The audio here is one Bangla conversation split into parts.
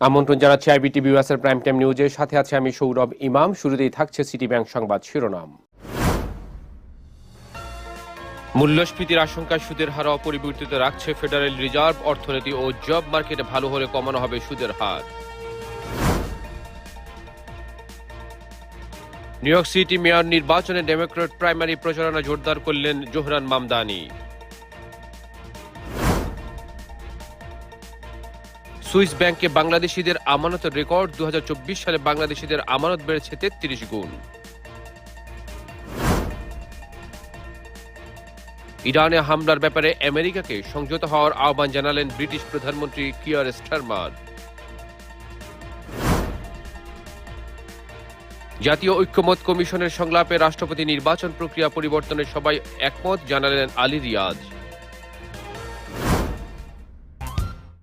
আমন্ত্রণ জানাচ্ছি আইবিটি বিউএসের প্রাইম টাইম নিউজের সাথে আছে আমি সৌরভ ইমাম। শুরুতেই থাকছে সিটি ব্যাংক সংবাদ শিরোনাম। মূল্যস্ফীতির আশঙ্কায় সুদের হার অপরিবর্তিত রাখছে ফেডারেল রিজার্ভ অর্থনীতি ও জব মার্কেটে ভালো হলে কমানো হবে সুদের হার। নিউ ইয়র্ক সিটি মেয়র নির্বাচনে ডেমোক্রেট প্রাইমারি প্রচারণা জোরদার করলেন জোহরান মামদানি। সুইস ব্যাংকে বাংলাদেশিদের আমানতের রেকর্ড দু হাজার চব্বিশ সালে বাংলাদেশিদের আমানত বেড়েছে তেত্রিশ গুণ। ইরানে হামলার ব্যাপারে আমেরিকাকে সংযত হওয়ার আহ্বান জানালেন ব্রিটিশ প্রধানমন্ত্রী কিয়ার স্টারমার। জাতীয় ঐক্যমত কমিশনের সংলাপে রাষ্ট্রপতি নির্বাচন প্রক্রিয়া পরিবর্তনে সবাই একমত, জানালেন Ali Riaz.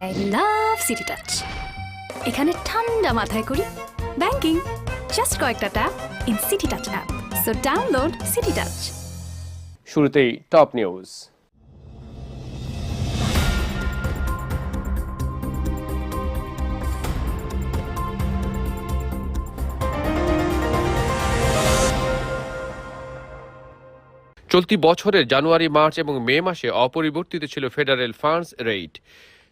I love City Touch এখানে ঠান্ডা মাথায় করি ব্যাংকিং জাস্ট কয়েকটা tap in City Touch app so download City Touch শুরুতেই টপ নিউজ চলতি বছরের জানুয়ারি, মার্চ এবং মে মাসে অপরিবর্তিত ছিল ফেডারেল ফান্ডস রেট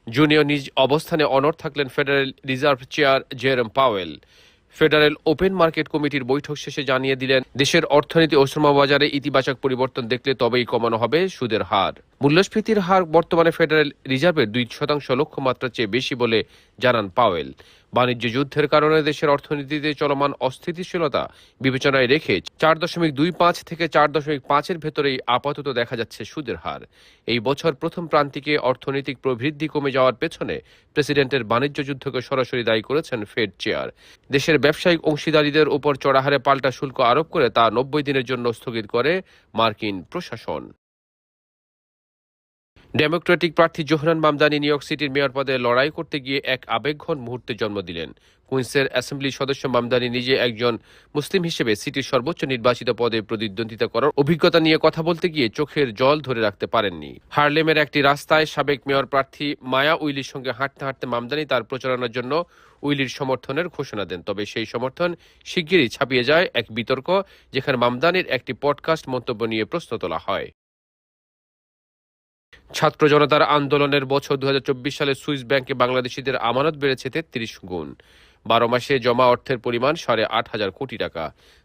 জুনিয়র নিজ অবস্থানে অনর থাকলেন Federal Reserve chair Jerome Powell. Federal Open Market কমিটির বৈঠক শেষে জানিয়ে দিলেন, দেশের অর্থনীতি ও শ্রমবাজারে ইতিবাচক পরিবর্তন দেখলে তবেই কমানো হবে সুদের হার। মূল্যস্ফীতির হার বর্তমানে ফেডারেল রিজার্ভের দুই শতাংশ লক্ষ্যমাত্রার চেয়ে বেশি বলে জানান পাওয়েল। বাণিজ্য যুদ্ধের কারণে দেশের অর্থনীতিতে চলমান অস্থিতিশীলতা বিবেচনায় রেখে চার দশমিক দুই পাঁচ থেকে চার দশমিক পাঁচের ভেতরেই আপাতত দেখা যাচ্ছে সুদের হার। এই বছর প্রথম প্রান্তিকে অর্থনৈতিক প্রবৃদ্ধি কমে যাওয়ার পেছনে প্রেসিডেন্টের বাণিজ্য যুদ্ধকে সরাসরি দায়ী করেছেন ফেড চেয়ার। দেশের ব্যবসায়িক অংশীদারীদের উপর চড়াহারে পাল্টা শুল্ক আরোপ করে তা নব্বই দিনের জন্য স্থগিত করে মার্কিন প্রশাসন। ডেমোক্রেটিক প্রার্থী জোহরান মামদানি নিউ ইয়র্ক সিটির মেয়র পদে লড়াই করতে গিয়ে এক আবেগঘন মুহূর্তে জন্ম দিলেন। কুইন্সের অ্যাসেম্বলি সদস্য মামদানি নিজে একজন মুসলিম হিসেবে সিটির সর্বোচ্চ নির্বাচিত পদে প্রতিদ্বন্দ্বিতা করার অভিজ্ঞতা নিয়ে কথা বলতে গিয়ে চোখের জল ধরে রাখতে পারেননি। হার্লেমের একটি রাস্তায় সাবেক মেয়র প্রার্থী মায়া উইলির সঙ্গে হাঁটতে হাঁটতে মামদানি তার প্রচারণার জন্য উইলির সমর্থনের ঘোষণা দেন। তবে সেই সমর্থন শিগগিরই ছাপিয়ে যায় এক বিতর্ক, যেখানে মামদানির একটি পডকাস্ট মন্তব্য নিয়ে প্রশ্ন তোলা হয়। ছাত্র জনতার আন্দোলনের বছর দু হাজার চব্বিশ সালে সুইস ব্যাংকে বাংলাদেশিদের আমানত বেড়েছে তেত্রিশ গুণ। বারো মাসে জমা অর্থের পরিমাণ সাড়ে আট হাজার কোটি টাকা।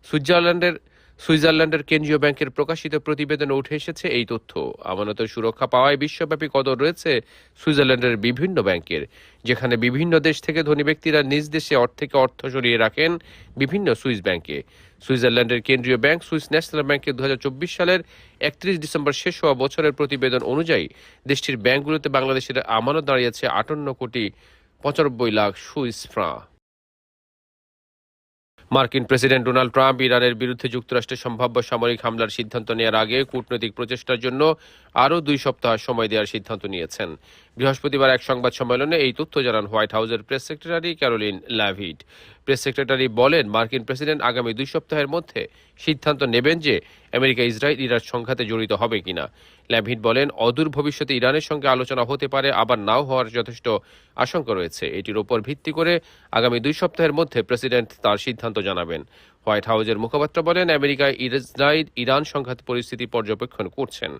সুইজারল্যান্ডের সুইজারল্যান্ডের কেন্দ্রীয় ব্যাংকের প্রকাশিত প্রতিবেদনে উঠে এসেছে এই তথ্য। আমানতের সুরক্ষা পাওয়ায় বিশ্বব্যাপী কদর রয়েছে সুইজারল্যান্ডের বিভিন্ন ব্যাংকের, যেখানে বিভিন্ন দেশ থেকে ধনী ব্যক্তিরা নিজ দেশে থেকে অর্থ সরিয়ে রাখেন বিভিন্ন সুইস ব্যাংকে। সুইজারল্যান্ডের কেন্দ্রীয় ব্যাংক সুইস ন্যাশনাল ব্যাংকের দু সালের একত্রিশ ডিসেম্বর শেষ হওয়া বছরের প্রতিবেদন অনুযায়ী দেশটির ব্যাংকগুলোতে বাংলাদেশের আমানত দাঁড়িয়েছে আটান্ন কোটি পঁচানব্বই লাখ সুইস ফ্রাঁ। মার্কিন প্রেসিডেন্ট ডোনাল্ড ট্রাম্প ইরানের বিরুদ্ধে যুক্তরাষ্ট্রের সম্ভাব্য সামরিক হামলার সিদ্ধান্ত নেওয়ার আগে কূটনৈতিক প্রচেষ্টার জন্য আরও দুই সপ্তাহ সময় দেওয়ার সিদ্ধান্ত নিয়েছেন। বৃহস্পতিবার এক সংবাদ সম্মেলনে এই তথ্য জানান হোয়াইট হাউসের press secretary Karoline Leavitt. Press secretary বলেন, মার্কিন প্রেসিডেন্ট আগামী দুই সপ্তাহের মধ্যে সিদ্ধান্ত নেবেন যে আমেরিকা ইসরায়েল ইরান সংঘাতে জড়িত হবে কিনা। ল্যাভিড বলেন, অদূর ভবিষ্যতে ইরানের সঙ্গে আলোচনা হতে পারে, আবার নাও হওয়ার যথেষ্ট আশঙ্কা রয়েছে। এটির ওপর ভিত্তি করে আগামী দুই সপ্তাহের মধ্যে প্রেসিডেন্ট তার সিদ্ধান্ত জানাবেন। হোয়াইট হাউসের মুখপাত্র বলেন, আমেরিকা ইসরায়েল ইরান সংঘাত পরিস্থিতি পর্যবেক্ষণ করছেন।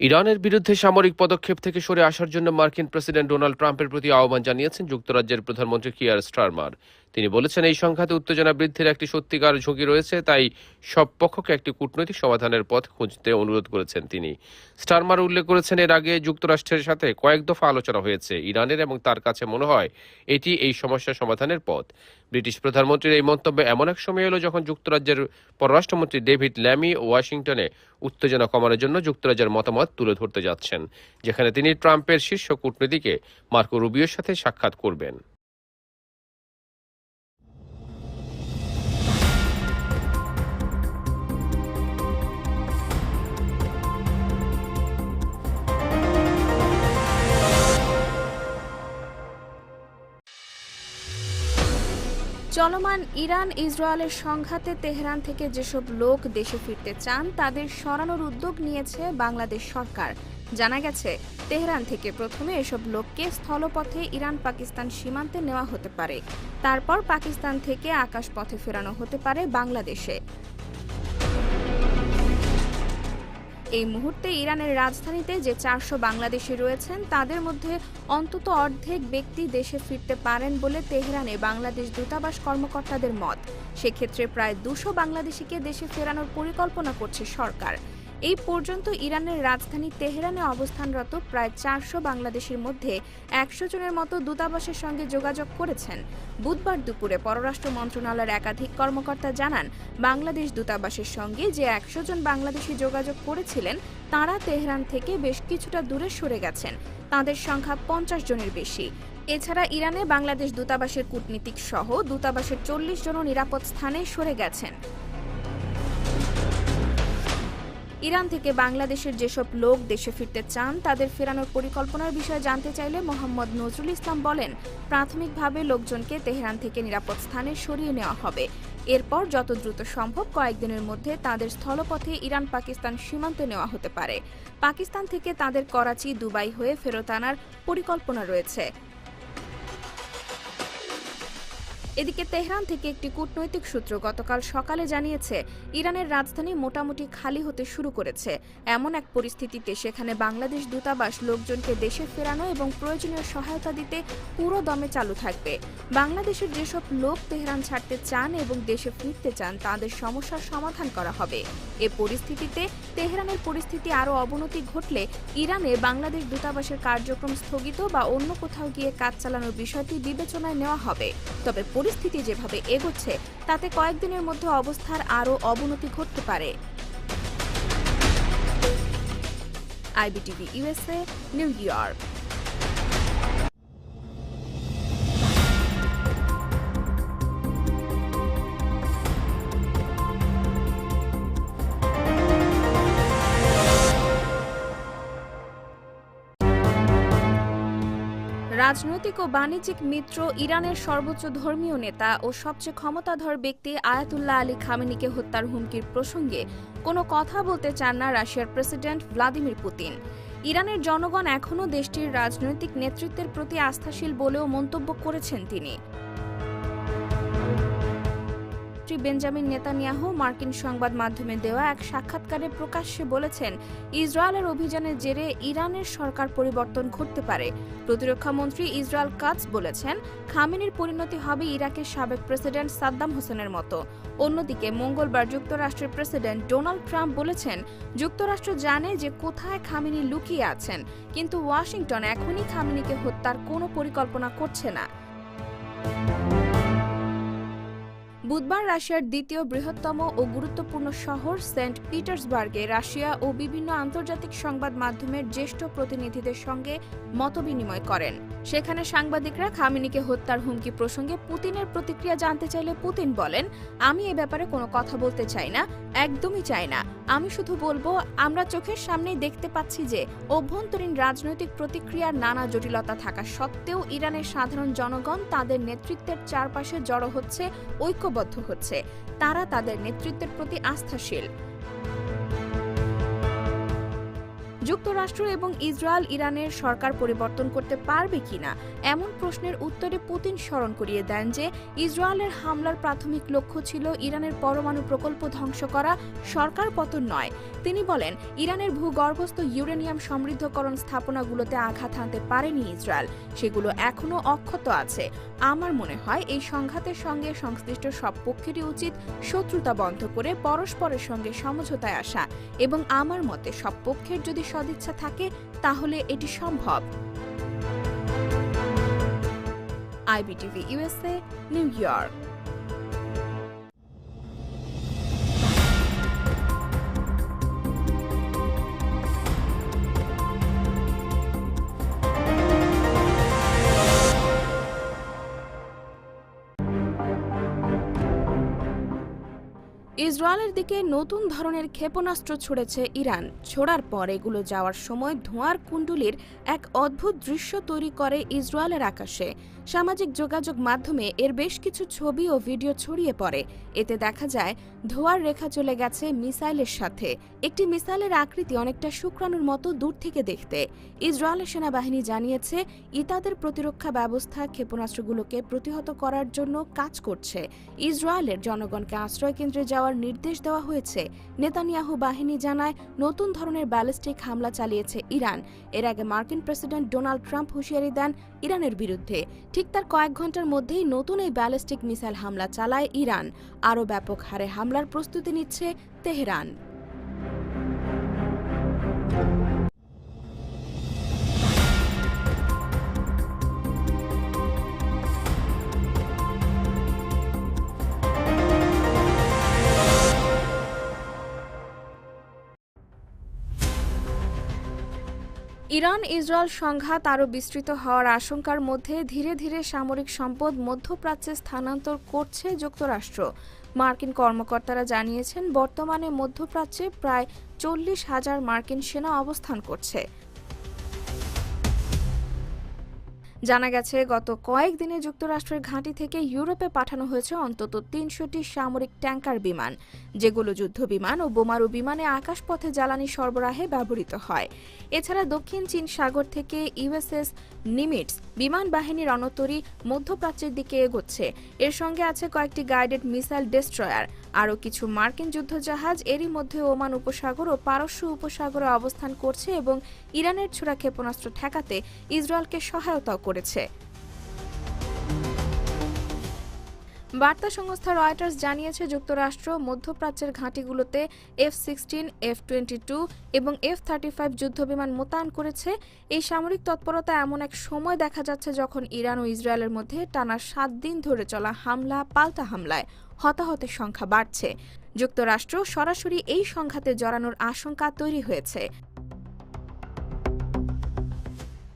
ইরানের বিরুদ্ধে সামরিক পদক্ষেপ থেকে সরে আসার জন্য মার্কিন প্রেসিডেন্ট ডোনাল্ড ট্রাম্পের প্রতি আহ্বান জানিয়েছেন যুক্তরাজ্যের প্রধানমন্ত্রী কিয়ার স্টারমার। তিনি বলেছেন, এই সংঘাতে উত্তেজনা বৃদ্ধির একটি সত্যিকার ঝুঁকি রয়েছে, তাই সব পক্ষকে একটি কূটনৈতিক সমাধানের পথ খুঁজতে অনুরোধ করেছেন তিনি। স্টারমার উল্লেখ করেছেন, এর আগে যুক্তরাষ্ট্রের সাথে কয়েক দফা আলোচনা হয়েছে ইরানের এবং তার কাছে মনে হয় এটি এই সমস্যা সমাধানের পথ। ব্রিটিশ প্রধানমন্ত্রীর এই মন্তব্য এমন এক সময় এলো যখন যুক্তরাজ্যের পররাষ্ট্রমন্ত্রী ডেভিড ল্যামি ওয়াশিংটনে উত্তেজনা কমানোর জন্য যুক্তরাজ্যের মতামত তুলে ধরতে যাচ্ছেন, যেখানে তিনি ট্রাম্পের শীর্ষ কূটনীতিকে মার্কো রুবিওর সাথে সাক্ষাৎ করবেন। চলমান ইরান ইসরায়েলের সংঘাতে তেহরান থেকে যেসব লোক দেশে ফিরতে চান, তাদের সরানোর উদ্যোগ নিয়েছে বাংলাদেশ সরকার। জানা গেছে, তেহরান থেকে প্রথমে এসব লোককে স্থলপথে ইরান পাকিস্তান সীমান্তে নেওয়া হতে পারে। তারপর পাকিস্তান থেকে আকাশপথে ফেরানো হতে পারে বাংলাদেশে। এই মুহূর্তে ইরানের রাজধানীতে যে চারশো বাংলাদেশি রয়েছেন, তাদের মধ্যে অন্তত অর্ধেক ব্যক্তি দেশে ফিরতে পারেন বলে তেহরানে বাংলাদেশ দূতাবাস কর্মকর্তাদের মত। সেক্ষেত্রে প্রায় দুশো বাংলাদেশিকে দেশে ফেরানোর পরিকল্পনা করছে সরকার। এই পর্যন্ত ইরানের রাজধানী তেহরানে অবস্থানরত প্রায় চারশো বাংলাদেশের মধ্যে একশো জনের মতো দূতাবাসের সঙ্গে যোগাযোগ করেছেন। বুধবার দুপুরে পররাষ্ট্র মন্ত্রণালয়ের একাধিক কর্মকর্তা জানান, বাংলাদেশ দূতাবাসের সঙ্গে যে একশো জন বাংলাদেশি যোগাযোগ করেছিলেন, তারা তেহরান থেকে বেশ কিছুটা দূরে সরে গেছেন। তাদের সংখ্যা পঞ্চাশ জনের বেশি। এছাড়া ইরানে বাংলাদেশ দূতাবাসের কূটনীতিক সহ দূতাবাসের চল্লিশ জনও নিরাপদ স্থানে সরে গেছেন। ইরান থেকে বাংলাদেশের যেসব লোক দেশে ফিরতে চান, তাদের ফেরানোর পরিকল্পনার বিষয়ে জানতে চাইলে মোহাম্মদ নজরুল ইসলাম বলেন, প্রাথমিকভাবে লোকজনকে তেহরান থেকে নিরাপদ স্থানে সরিয়ে নেওয়া হবে। এরপর যত দ্রুত সম্ভব কয়েকদিনের মধ্যে তাদের স্থলপথে ইরান পাকিস্তান সীমান্তে নেওয়া হতে পারে। পাকিস্তান থেকে তাদের করাচি, দুবাই হয়ে ফেরত আনার পরিকল্পনা রয়েছে। এদিকে তেহরান থেকে একটি কূটনৈতিক সূত্র গতকাল সকালে জানিয়েছে, ইরানের রাজধানী মোটামুটি খালি হতে শুরু করেছে। এমন এক পরিস্থিতিতে সেখানে বাংলাদেশ দূতাবাস লোকজনকে দেশে ফেরানো এবং প্রয়োজনীয় সহায়তা দিতে পুরো দমে চালু থাকবে। বাংলাদেশের যেসব লোক তেহরান ছাড়তে চান এবং দেশে ফিরতে চান, তাদের সমস্যার সমাধান করা হবে। এ পরিস্থিতিতে তেহরানের পরিস্থিতি আরও অবনতি ঘটলে ইরানে বাংলাদেশ দূতাবাসের কার্যক্রম স্থগিত বা অন্য কোথাও গিয়ে কাজ চালানোর বিষয়টি বিবেচনায় নেওয়া হবে। তবে পরিস্থিতি যেভাবে এগোচ্ছে, তাতে কয়েকদিনের মধ্যে অবস্থার আরও অবনতি ঘটতে পারে। IBTV USA New York. রাজনৈতিক ও বাণিজ্যিক মিত্র ইরানের সর্বোচ্চ ধর্মীয় নেতা ও সবচেয়ে ক্ষমতাধর ব্যক্তি আয়াতুল্লাহ আলী খামেনিকে হত্যার হুমকির প্রসঙ্গে কোনো কথা বলতে চান না রাশিয়ার প্রেসিডেন্ট ভ্লাদিমির পুতিন। ইরানের জনগণ এখনও দেশটির রাজনৈতিক নেতৃত্বের প্রতি আস্থাশীল বলেও মন্তব্য করেছেন তিনি। শ্রী বেঞ্জামিন নেতানিয়াহু মার্কিন সংবাদ মাধ্যমে দেওয়া এক সাক্ষাৎকারে প্রকাশ্যে বলেছেন, ইসরায়েলের অভিযানের জেরে ইরানের সরকার পরিবর্তন ঘটতে পারে। প্রতিরক্ষা মন্ত্রী ইসরায়েল কাজ বলেছেন, খামেনির পরিণতি হবে ইরাকের সাবেক প্রেসিডেন্ট সাদ্দাম হোসেনের মতো। অন্যদিকে মঙ্গলবার যুক্তরাষ্ট্রের প্রেসিডেন্ট ডোনাল্ড ট্রাম্প বলেছেন, যুক্তরাষ্ট্র জানে যে কোথায় খামেনি লুকিয়ে আছেন, কিন্তু ওয়াশিংটন এখনই খামেনিকে হত্যার কোনো পরিকল্পনা করছে না। বুধবার রাশিয়ার দ্বিতীয় বৃহত্তম ও গুরুত্বপূর্ণ শহর সেন্ট পিটার্সবার্গে, রাশিয়া ও বিভিন্ন আন্তর্জাতিক সংবাদ মাধ্যমের জ্যেষ্ঠ প্রতিনিধিদের সঙ্গে মতবিনিময় করেন। সেখানে সাংবাদিকরা খামিনিকে হত্যার হুমকি প্রসঙ্গে পুতিনের প্রতিক্রিয়া জানতে চাইলে পুতিন বলেন, আমি এ ব্যাপারে কোনো কথা বলতে চাই না, একদমই চাই না। আমি শুধু বলব, আমরা চোখের সামনেই দেখতে পাচ্ছি যে অভ্যন্তরীণ রাজনৈতিক প্রতিক্রিয়ার নানা জটিলতা থাকা সত্ত্বেও ইরানের সাধারণ জনগণ তাদের নেতৃত্বের চারপাশে জড়ো হচ্ছে ঐক্যবদ্ধ হচ্ছে। তারা তাদের নেতৃত্বের প্রতি আস্থাশীল। যুক্তরাষ্ট্র এবং ইসরায়েল ইরানের সরকার পরিবর্তন করতে পারবে কিনা, এমন প্রশ্নের উত্তরে পুতিন স্মরণ করিয়ে দেন যে, ইসরায়েলের হামলার প্রাথমিক লক্ষ্য ছিল ইরানের পরমাণু প্রকল্প ধ্বংস করা, সরকার পতন নয়। তিনি বলেন, ইরানের ভূগর্ভস্থ ইউরেনিয়াম সমৃদ্ধকরণ স্থাপনাগুলোতে আঘাত হানতে পারেনি ইসরায়েল, সেগুলো এখনও অক্ষত আছে। আমার মনে হয় এই সংঘাতের সঙ্গে সংশ্লিষ্ট সব পক্ষেরই উচিত শত্রুতা বন্ধ করে পরস্পরের সঙ্গে সমঝোতায় আসা এবং আমার মতে সব পক্ষের যদি সদিচ্ছা থাকে তাহলে এটি সম্ভব। IBTV USA New York. ইসরায়েলের দিকে নতুন ধরনের ক্ষেপণাস্ত্র ছুড়েছে ইরান। ছোড়ার পর এগুলো যাওয়ার সময় ধোঁয়ার কুণ্ডুলির এক অদ্ভুত দৃশ্য তৈরি করে ইসরায়েলের আকাশে। সামাজিক যোগাযোগ মাধ্যমে এর বেশ কিছু ছবি ও ভিডিও ছড়িয়ে পড়ে। এতে দেখা যায়, ধোঁয়ার রেখা চলে গেছে মিসাইলের সাথে। একটি মিসাইলের আকৃতি অনেকটা শুক্রাণুর মতো দূর থেকে দেখতে। ইসরায়েলের সেনাবাহিনী জানিয়েছে ইতাদের প্রতিরক্ষা ব্যবস্থা ক্ষেপণাস্ত্রগুলোকে প্রতিহত করার জন্য কাজ করছে। ইসরায়েলের জনগণকে আশ্রয় কেন্দ্রে যাওয়ার নির্দেশ দেওয়া হয়েছে। নেতানিয়াহু বাহিনী জানায়, নতুন ধরনের ব্যালিস্টিক হামলা চালিয়েছে ইরান। এর আগে মার্কিন প্রেসিডেন্ট ডোনাল্ড ট্রাম্প হুঁশিয়ারি দেন ইরানের বিরুদ্ধে। ঠিক তার কয়েক ঘণ্টার মধ্যেই নতুন এই ব্যালিস্টিক মিসাইল হামলা চালায় ইরান। আরও ব্যাপক হারে হামলার প্রস্তুতি নিচ্ছে তেহরান। ইরান ইসরায়েল সংঘাত আরও বিস্তৃত হওয়ার আশঙ্কার মধ্যে ধীরে ধীরে সামরিক সম্পদ মধ্যপ্রাচ্যে স্থানান্তর করছে যুক্তরাষ্ট্র। মার্কিন কর্মকর্তারা জানিয়েছেন, বর্তমানে মধ্যপ্রাচ্যে প্রায় চল্লিশ হাজার মার্কিন সেনা অবস্থান করছে। জানা গেছে, গত কয়েকদিনে যুক্তরাষ্ট্রের ঘাঁটি থেকে ইউরোপে পাঠানো হয়েছে অন্তত তিনশোটি সামরিক ট্যাঙ্কার বিমান, যেগুলো যুদ্ধ বিমান ও বোমারু বিমানে আকাশপথে জ্বালানি সরবরাহে ব্যবহৃত হয়। এছাড়া দক্ষিণ চীন সাগর থেকে ইউএসএস নিমিটস বিমান বাহিনীর রণতরী মধ্যপ্রাচ্যের দিকে এগোচ্ছে। এর সঙ্গে আছে কয়েকটি গাইডেড মিসাইল ডেস্ট্রয়ার। আরও কিছু মার্কিন যুদ্ধজাহাজ এরই মধ্যে ওমান উপসাগর ও পারস্য উপসাগরে অবস্থান করছে এবং ইরানের ছোড়া ক্ষেপণাস্ত্র ঠেকাতে ইসরায়েলকে সহায়তাও করেছে। বার্তা সংস্থা রয়টার্স জানিয়েছে, যুক্তরাষ্ট্র মধ্যপ্রাচ্যের ঘাঁটিগুলোতে F sixteen, F twenty two এবং এফ থার্টি ফাইভ যুদ্ধবিমান মোতায়েন করেছে। এই সামরিক তৎপরতা এমন এক সময় দেখা যাচ্ছে যখন ইরান ও ইসরায়েলের মধ্যে টানা সাত দিন ধরে চলা হামলা, পাল্টা হামলায় হতাহতের সংখ্যা বাড়ছে। যুক্তরাষ্ট্র সরাসরি এই সংঘাতে জড়ানোর আশঙ্কা তৈরি হয়েছে।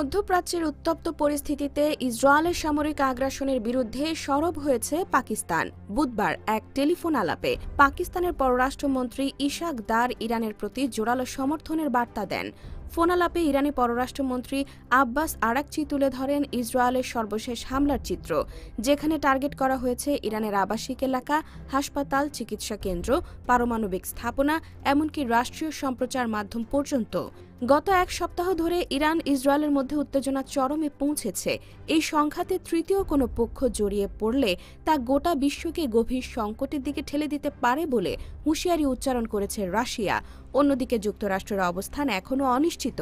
মধ্যপ্রাচ্যের উত্তপ্ত পরিস্থিতিতে ইসরায়েলের সামরিক আগ্রাসনের বিরুদ্ধে সরব হয়েছে পাকিস্তান। বুধবার এক টেলিফোন আলাপে পাকিস্তানের পররাষ্ট্রমন্ত্রী ইশাক দার ইরানের প্রতি জোরালো সমর্থনের বার্তা দেন। ফোন আলাপে ইরানি পররাষ্ট্রমন্ত্রী আব্বাস আরাকচি তুলে ধরেন ইসরায়েলের সর্বশেষ হামলার চিত্র, যেখানে টার্গেট করা হয়েছে ইরানের আবাসিক এলাকা, হাসপাতাল, চিকিৎসা কেন্দ্র, পারমাণবিক স্থাপনা, এমনকি রাষ্ট্রীয় সম্প্রচার মাধ্যম পর্যন্ত। গত এক সপ্তাহ ধরে ইরান, ইসরায়েলের মধ্যে উত্তেজনা চরমে পৌঁছেছে। এই সংঘাতে তৃতীয় কোনো পক্ষ জড়িয়ে পড়লে তা গোটা বিশ্বকে গভীর সংকটের দিকে ঠেলে দিতে পারে বলে হুঁশিয়ারি উচ্চারণ করেছে রাশিয়া। অন্যদিকে যুক্তরাষ্ট্রের অবস্থান এখনও অনিশ্চিত।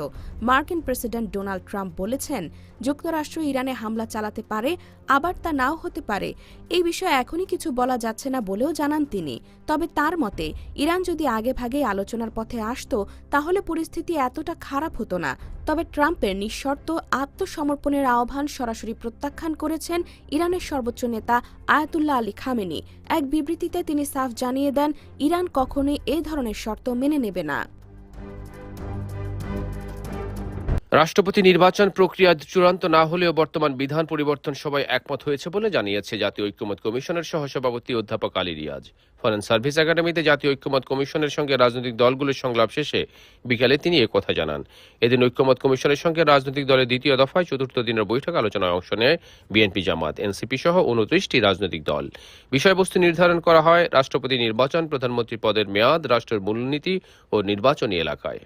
মার্কিন প্রেসিডেন্ট ডোনাল্ড ট্রাম্প বলেছেন, যুক্তরাষ্ট্র ইরানে হামলা চালাতে পারে, আবার তা নাও হতে পারে। এই বিষয়ে এখনই কিছু বলা যাচ্ছে না বলেও জানান তিনি। তবে তার মতে, ইরান যদি আগে ভাগেই আলোচনার পথে আসত, তাহলে পরিস্থিতি এতটা খারাপ হতো না। তবে ট্রাম্পের নিঃশর্ত আত্মসমর্পণের আহ্বান সরাসরি প্রত্যাখ্যান করেছেন ইরানের সর্বোচ্চ নেতা আয়াতুল্লাহ আলী খামেনি। এক বিবৃতিতে তিনি সাফ জানিয়ে দেন, ইরান কখনোই এ ধরনের শর্ত মেনে নেবে না। রাষ্ট্রপতি নির্বাচন প্রক্রিয়া চূড়ান্ত না হলেও বর্তমান বিধান পরিবর্তন সবাই একমত হয়েছে বলে জানিয়েছে জাতীয় ঐক্যমত কমিশনের সহসভাপতি অধ্যাপক আলী রিয়াজ। ফরেন সার্ভিস একাডেমিতে জাতীয় ঐক্যমত কমিশনের সঙ্গে রাজনৈতিক দলগুলোর সংলাপ শেষে বিকালে তিনি কথা জানান। এদিন ঐক্যমত কমিশনের সঙ্গে রাজনৈতিক দলের দ্বিতীয় দফায় চতুর্থ দিনের বৈঠক আলোচনায় অংশ নেয় বিএনপি জামাত, এনসিপি সহ উনত্রিশটি রাজনৈতিক দল। বিষয়বস্তু নির্ধারণ করা হয় রাষ্ট্রপতি নির্বাচন প্রধানমন্ত্রী পদের মেয়াদ রাষ্ট্রের মূলনীতি ও নির্বাচনী এলাকায়।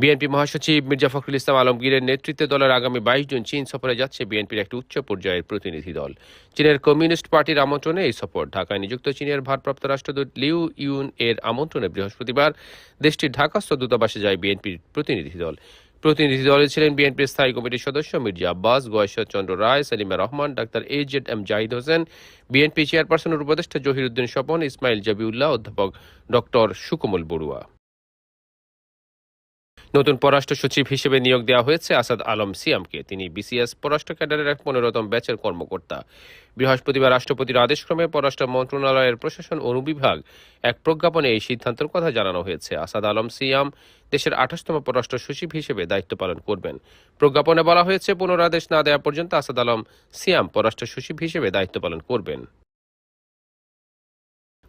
বিএনপি মহাসচিব মির্জা ফখরুল ইসলাম আলমগীরের নেতৃত্বে দলের আগামী বাইশ জুন চীন সফরে যাচ্ছে বিএনপির একটি উচ্চ পর্যায়ের প্রতিনিধি দল। চীনের কমিউনিস্ট পার্টির আমন্ত্রণে এই সফর। ঢাকায় নিযুক্ত চীনের ভারপ্রাপ্ত রাষ্ট্রদূত লিউ ইউন এর আমন্ত্রণে বৃহস্পতিবার দেশটির ঢাকাস্থ দূতাবাসে যায় বিএনপির প্রতিনিধি দল। প্রতিনিধি দলে ছিলেন বিএনপির স্থায়ী কমিটির সদস্য Mirza Abbas Gayeshwar Chandra Roy, Selima Rahman, doctor A Z M Zahid Hossain, BNP চেয়ারপারসনের উপদেষ্টা জহিরুদ্দিন স্বপন, ইসমাইল জাবিউল্লাহ, অধ্যাপক ডক্টর সুকমল বড়ুয়া। নতুন পররাষ্ট্র সচিব হিসেবে নিয়োগ দেওয়া হয়েছে আসাদ আলম সিয়ামকে। তিনি বিসিএস পররাষ্ট্র ক্যাডারের এক পনেরোতম ব্যাচের কর্মকর্তা। বৃহস্পতিবার রাষ্ট্রপতির আদেশক্রমে পররাষ্ট্র মন্ত্রণালয়ের প্রশাসন অনুবিভাগ এক প্রজ্ঞাপনে এই সিদ্ধান্তের কথা জানানো হয়েছে। আসাদ আলম সিয়াম দেশের আঠাশতম পররাষ্ট্র সচিব হিসেবে দায়িত্ব পালন করবেন। প্রজ্ঞাপনে বলা হয়েছে, পুনরাদেশ না দেওয়া পর্যন্ত আসাদ আলম সিয়াম পররাষ্ট্র সচিব হিসেবে দায়িত্ব পালন করবেন।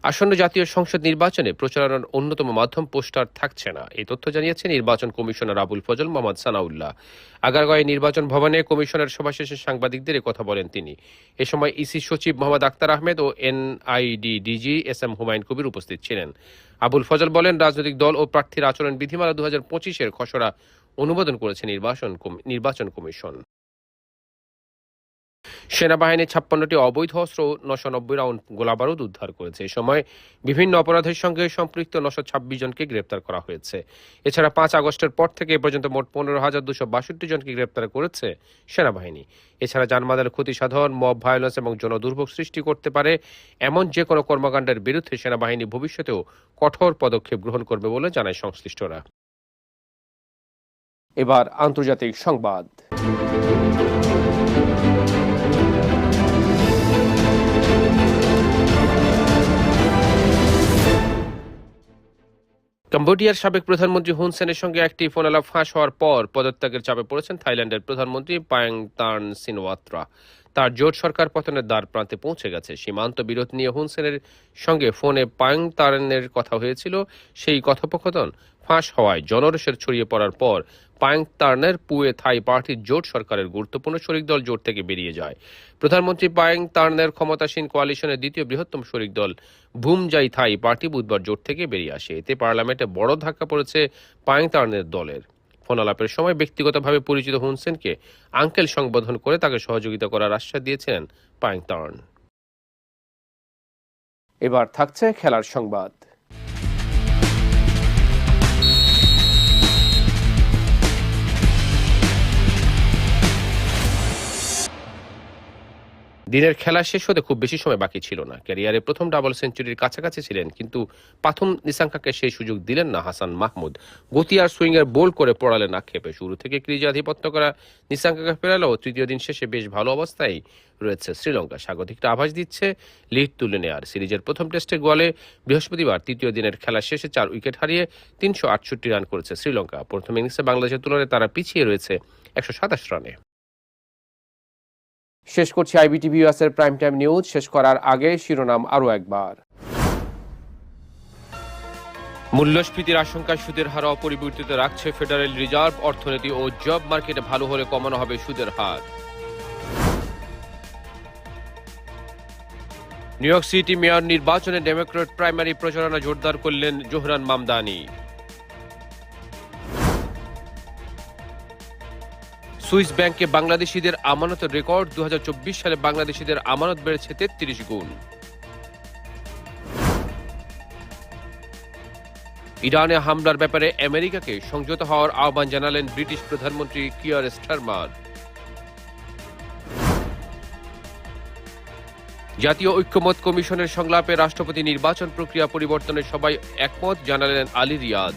আসন্ন জাতীয় সংসদ নির্বাচনে প্রচারণার অন্যতম মাধ্যম পোস্টার থাকছে না। এই তথ্য জানিয়েছে নির্বাচন কমিশনার আবুল ফজল, মোহাম্মদ সানাউল্লাহ। আগারগাঁয়ে নির্বাচন ভবনে কমিশনের সভা শেষে সাংবাদিকদের কথা বলেন তিনি। এ সময় ইসি সচিব মোহাম্মদ আক্তার আহমেদ ও NID DG S M Humayun Kabir উপস্থিত ছিলেন। আবুল ফজল বলেন, রাজনৈতিক দল ও প্রার্থীর আচরণ বিধিমালা দু হাজার পঁচিশের খসড়া অনুমোদন করেছে নির্বাচন নির্বাচন কমিশন। সেনাবাহিনী ছাপ্পান্নটি অবৈধ অস্ত্র নশো নব্বই রাউন্ড গোলাবারুদ উদ্ধার করেছে। এ সময় বিভিন্ন অপরাধের সঙ্গে সম্পৃক্ত নশো ছাব্বিশ জনকে গ্রেপ্তার করা হয়েছে। এছাড়া পাঁচ আগস্টের পর থেকে এ পর্যন্ত মোট পনেরো হাজার দুশো বাষট্টি জনকে গ্রেপ্তার করেছে সেনাবাহিনী। এছাড়া যানবাহনের ক্ষতি সাধন, মব ভায়োলেন্স এবং জনদুর্ভোগ সৃষ্টি করতে পারে এমন যে কোনো কর্মকাণ্ডের বিরুদ্ধে সেনাবাহিনী ভবিষ্যতেও কঠোর পদক্ষেপ গ্রহণ করবে বলে জানায় সংশ্লিষ্টরা। এবার আন্তর্জাতিক সংবাদ। কম্বোডিয়ার সাবেক প্রধানমন্ত্রী হুন সেনের সঙ্গে একটি ফোনালাপ ফাঁস হওয়ার পর পদত্যাগের চাপে পড়েছেন থাইল্যান্ডের প্রধানমন্ত্রী পায়ং তান সিনওয়াত্রা। তার জোট সরকার পতনের দ্বার প্রান্তে পৌঁছে গেছে। সীমান্ত বিরোধ নিয়ে হুন সেনের সঙ্গে ফোনে পায়ং তারেনের কথা হয়েছিল। সেই কথোপকথন ফাঁস হওয়ায় জনরসের ছড়িয়ে পড়ার পর পায়ং তার্নের পুয়ে থাই পার্টির জোট সরকারের গুরুত্বপূর্ণ শরিক দল জোট থেকে বেরিয়ে যায়। প্রধানমন্ত্রী পায়ং তার্নের ক্ষমতাসীন কোয়ালিশনের দ্বিতীয় বৃহত্তম শরিক দল ভুমজাই থাই পার্টি বুধবার জোট থেকে বেরিয়ে আসে। এতে পার্লামেন্টে বড় ধাক্কা পড়েছে পায়ং তার্নের দলের। ফোনালাপের সময় ব্যক্তিগতভাবে পরিচিত হুনসেনকে আঙ্কেল সংবোধন করে তাকে সহযোগিতা করার আশ্বাস দিয়েছেন পাইংটর্ন এবার থাকছে খেলার সংবাদ। দিনের খেলা শেষ হতে খুব বেশি সময় বাকি ছিল না। ক্যারিয়ারে প্রথম ডাবল সেঞ্চুরির কাছাকাছি ছিলেন, কিন্তু প্রথম নিশাঙ্কাকে সেই সুযোগ দিলেন না হাসান মাহমুদ। গতি আর সুইংয়ের বোল করে পড়ালেন আক্ষেপে। শুরু থেকে ক্রিজে আধিপত্য করা নিসাঙ্কাকে ফেরালেও তৃতীয় দিন শেষে বেশ ভালো অবস্থায় রয়েছে শ্রীলঙ্কা। স্বাগতিকরা আভাস দিচ্ছে লিড তুলে নেয়ার। সিরিজের প্রথম টেস্টে গোয়ালে বৃহস্পতিবার তৃতীয় দিনের খেলা শেষে চার উইকেট হারিয়ে তিনশো আটষট্টি রান করেছে শ্রীলঙ্কা। প্রথম ইনিংসে বাংলাদেশের তুলনায় তারা পিছিয়ে রয়েছে একশো সাতাশ রানে। শেষ করছি আইবিটিভি ইউএসের প্রাইম টাইম নিউজ শেষ করার আগে শিরোনাম আরও একবার। মূল্যস্ফীতির আশঙ্কায় সুদের হার অপরিবর্তিত রাখছে ফেডারেল রিজার্ভ অর্থনীতি ও জব মার্কেটে ভালো হলে কমানো হবে সুদের হার। নিউ ইয়র্ক সিটি মেয়র নির্বাচনে ডেমোক্রেট প্রাইমারি প্রচারণা জোরদার করলেন জোহরান মামদানি। সুইস ব্যাংকে বাংলাদেশিদের আমানতের রেকর্ড দু হাজার চব্বিশ সালে বাংলাদেশিদের আমানত বেড়েছে তেত্রিশ গুণ। ইরানে হামলার ব্যাপারে আমেরিকাকে সংযত হওয়ার আহ্বান জানালেন ব্রিটিশ প্রধানমন্ত্রী কিয়ার স্টারমার। জাতীয় ঐক্যমত কমিশনের সংলাপে রাষ্ট্রপতি নির্বাচন প্রক্রিয়া পরিবর্তনের সবাই একমত, জানালেন আলী রিয়াজ।